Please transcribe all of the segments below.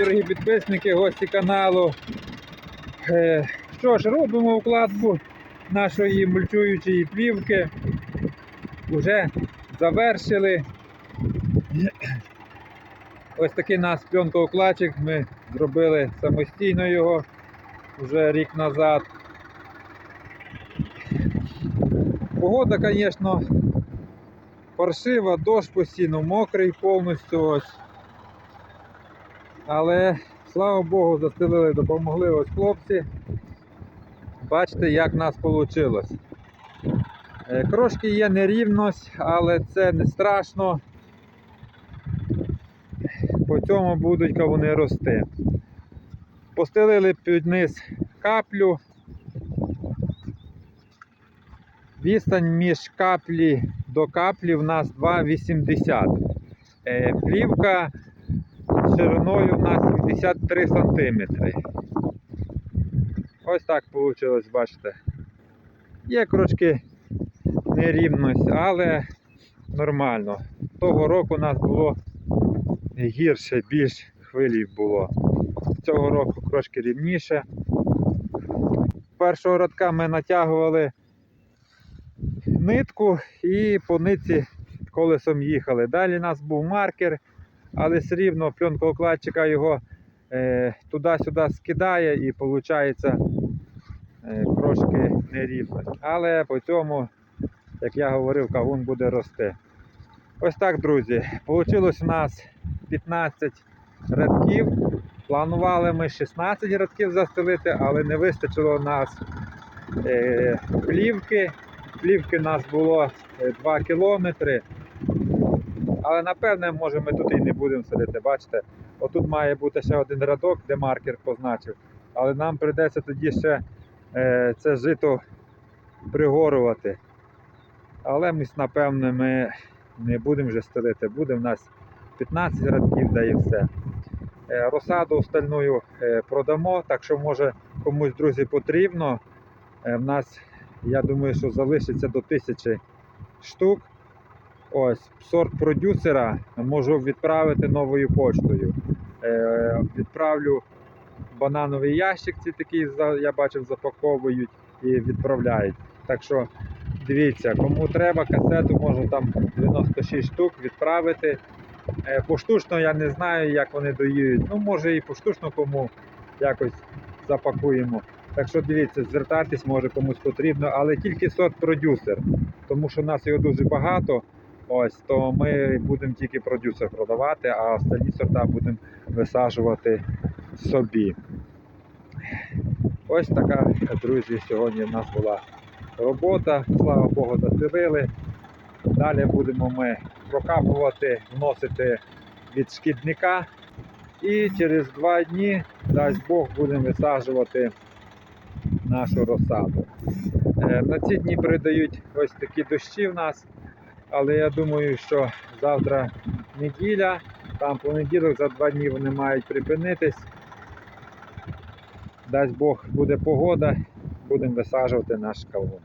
дорогі підписники, гості каналу. Е, Що ж, робимо укладку нашої мульчуючої плівки. Уже завершили. Ось такий нас пленкоукладчик. Ми зробили самостійно його вже рік назад. Погода, звісно, паршива, дощ постійно мокрий повністю ось. Але слава Богу, застелили, допомогли ось хлопці. Бачите, як в нас вийшло. Трошки є нерівність, але це не страшно. По цьому будуть кавуни рости. Постелили під низ каплю. Відстань між каплі до каплі в нас 2,80. Е, Плівка шириною в нас 73 см. Ось так вийшло, бачите. Є трошки нерівність, але нормально. Того року у нас було гірше, більш хвилів було. Цього року трошки рівніше. Першого радка ми натягували нитку і по нитці колесом їхали. Далі у нас був маркер, але все рівно пленкоукладчика його е, туди-сюди скидає і виходить е, трошки нерівно. Але по цьому, як я говорив, кавун буде рости. Ось так, друзі. Вийшло у нас 15 рядків. Планували ми 16 рядків застелити, але не вистачило у нас е, плівки. Плівки у нас було е, 2 кілометри. Але напевне, може ми тут і не будемо садити. Бачите, отут має бути ще один рядок, де маркер позначив. Але нам прийдеться тоді ще е, це жито пригорувати. Але ми, напевне, ми не будемо вже стелити. Буде в нас 15 рядків, да і все. Е, Розсаду остальною е, продамо, так що може комусь, друзі, потрібно. Е, В нас, я думаю, що залишиться до тисячі штук. Ось, сорт продюсера можу відправити новою поштою. Е, відправлю банановий ящик, ці такі я бачив, запаковують і відправляють. Так що дивіться, кому треба касету, можу там 96 штук відправити. Е, поштучно я не знаю, як вони доїють. Ну, може і поштучно кому якось запакуємо. Так що дивіться, звертайтесь, може комусь потрібно, але тільки сорт продюсер, тому що нас його дуже багато. Ось, то ми будемо тільки продюсер продавати, а остальні сорта будемо висаджувати собі. Ось така, друзі, сьогодні в нас була робота. Слава Богу, застелили. Далі будемо ми прокапувати, вносити від шкідника. І через два дні, дасть Бог, будемо висаджувати нашу розсаду. Е, На ці дні передають ось такі дощі в нас, але я думаю, що завтра неділя, там понеділок за два дні вони мають припинитись. Дасть Бог буде погода, будемо висаджувати наш кавун.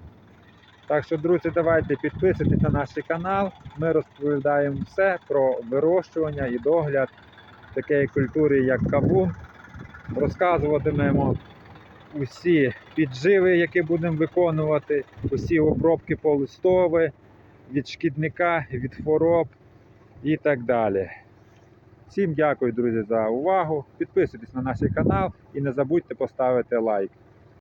Так що, друзі, давайте підписуйтесь на наш канал. Ми розповідаємо все про вирощування і догляд такої культури, як кавун. Розказуватимемо усі підживи, які будемо виконувати, усі обробки полистові, від шкідника, від хвороб і так далі. Всім дякую, друзі, за увагу. Підписуйтесь на наш канал і не забудьте поставити лайк.